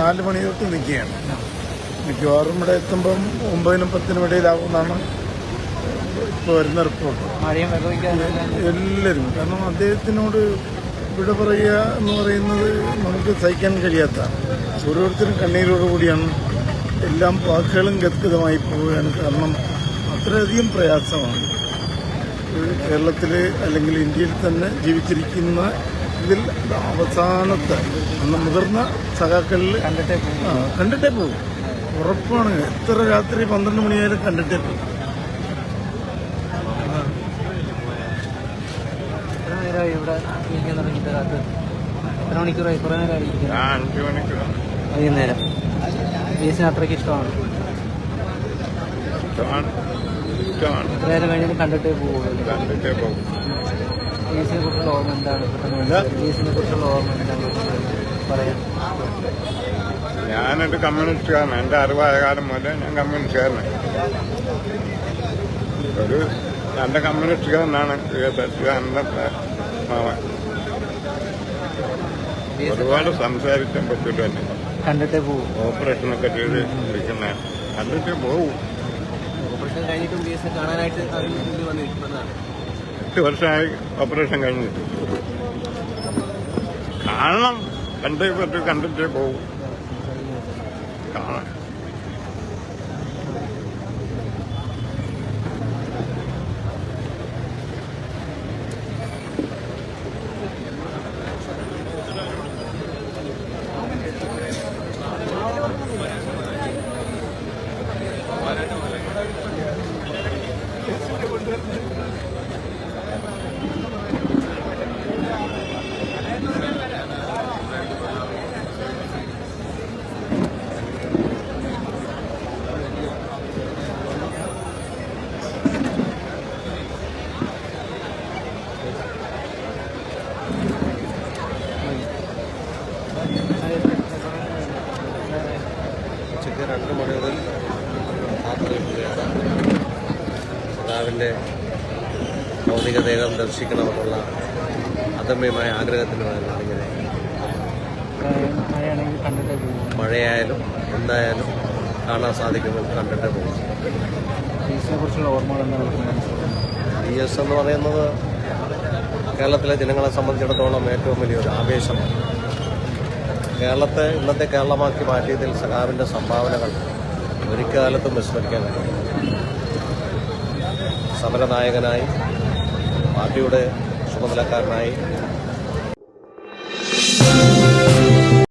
നാല് മണി തൊട്ട് നിൽക്കുകയാണ്. മിക്കവാറും ഇവിടെ എത്തുമ്പം ഒമ്പതിനും പത്തിനും ഇടയിലാകുമെന്നാണ് ഇപ്പോൾ വരുന്ന റിപ്പോർട്ട് എല്ലാവരും. കാരണം അദ്ദേഹത്തിനോട് വിട പറയുക എന്ന് പറയുന്നത് നമുക്ക് സഹിക്കാൻ കഴിയാത്ത ഓരോരുത്തരും കണ്ണീരോട് കൂടിയാണ്. എല്ലാം വാക്കുകളും ഗദ്ഗതമായി പോവുകയാണ്. കാരണം അത്രയധികം പ്രയാസമാണ്. കേരളത്തിൽ അല്ലെങ്കിൽ ഇന്ത്യയിൽ തന്നെ ജീവിച്ചിരിക്കുന്ന ഇതിൽ അവസാനത്തെ അന്ന് മുതിർന്ന സഖാക്കളിൽ കണ്ടിട്ടേ പോകും. കണ്ടിട്ടേ പോകും. ഉറപ്പാണ്. എത്ര രാത്രി പന്ത്രണ്ട് മണിയായാലും കണ്ടിട്ടേ പോകും. എത്ര നേരമായി ഇവിടെ ഇരിക്കാൻ തുടങ്ങിയിട്ട് കാത്ത് എത്ര മണിക്കൂറായി? കുറേ നേരമായി ഇരിക്കുന്നത് അഞ്ചു മണിക്ക് വൈകുന്നേരം. ബീസിന് അത്രയ്ക്ക് ഇഷ്ടമാണ്. കണ്ടിട്ടേ പോകും. കണ്ടിട്ടേ പോകും. ബീസിനെ കുറിച്ചുള്ള ഓർമ്മ എന്താണ്? ബീസിനെ കുറിച്ചുള്ള ഓർമ്മ എന്താണ്? പറയാം. ഞാനൊരു കമ്മ്യൂണിസ്റ്റുകാരനാണ് എന്റെ അറിവായ കാലം മുതലേ ഞാൻ കമ്മ്യൂണിസ്റ്റുകാരനാണ് ഒരു നല്ല കമ്മ്യൂണിസ്റ്റുകാരനാണ് സച്ചിദാനന്ദ മാമൻ. ബീസ് ഒരുപാട് സംസാരിക്കാൻ പറ്റില്ല തന്നെ കണ്ടിട്ടേ പോകും ഓപ്പറേഷനൊക്കെ ചെയ്ത് ഇരിക്കുന്ന. കണ്ടിട്ടേ പോവും. ഓപ്പറേഷൻ കഴിഞ്ഞിട്ടും കാണാനായിട്ട് വന്നിരിക്കുന്നതാണ്. എട്ട് വർഷമായി ഓപ്പറേഷൻ കഴിഞ്ഞു കാണണം കണ്ടേ പറ്റും കണ്ടിട്ടേ പോകും. കാണാം ഉച്ചയ്ക്ക് രണ്ട് മണി മുതൽ പിതാവിന്റെ ഭൗതിക ദേഹം ദർശിക്കണമെന്നുള്ള അദമ്യമായ ആഗ്രഹത്തിന് വേണ്ടിയാണ് ഇങ്ങനെ. മഴയായാലും എന്തായാലും കാണാൻ സാധിക്കുമെന്ന് കണ്ടിട്ട് പോകും. ഡി എസ് എന്ന് പറയുന്നത് കേരളത്തിലെ ജനങ്ങളെ സംബന്ധിച്ചിടത്തോളം ഏറ്റവും വലിയൊരു ആവേശമാണ്. കേരളത്തെ ഇന്നത്തെ കേരളമാക്കി മാറ്റിയതിൽ സഖാവിന്റെ സംഭാവനകൾ ഒരിക്കാലത്തും വിസ്മരിക്കാൻ കഴിയും സമരനായകനായി പാർട്ടിയുടെ ചുമതലക്കാരനായി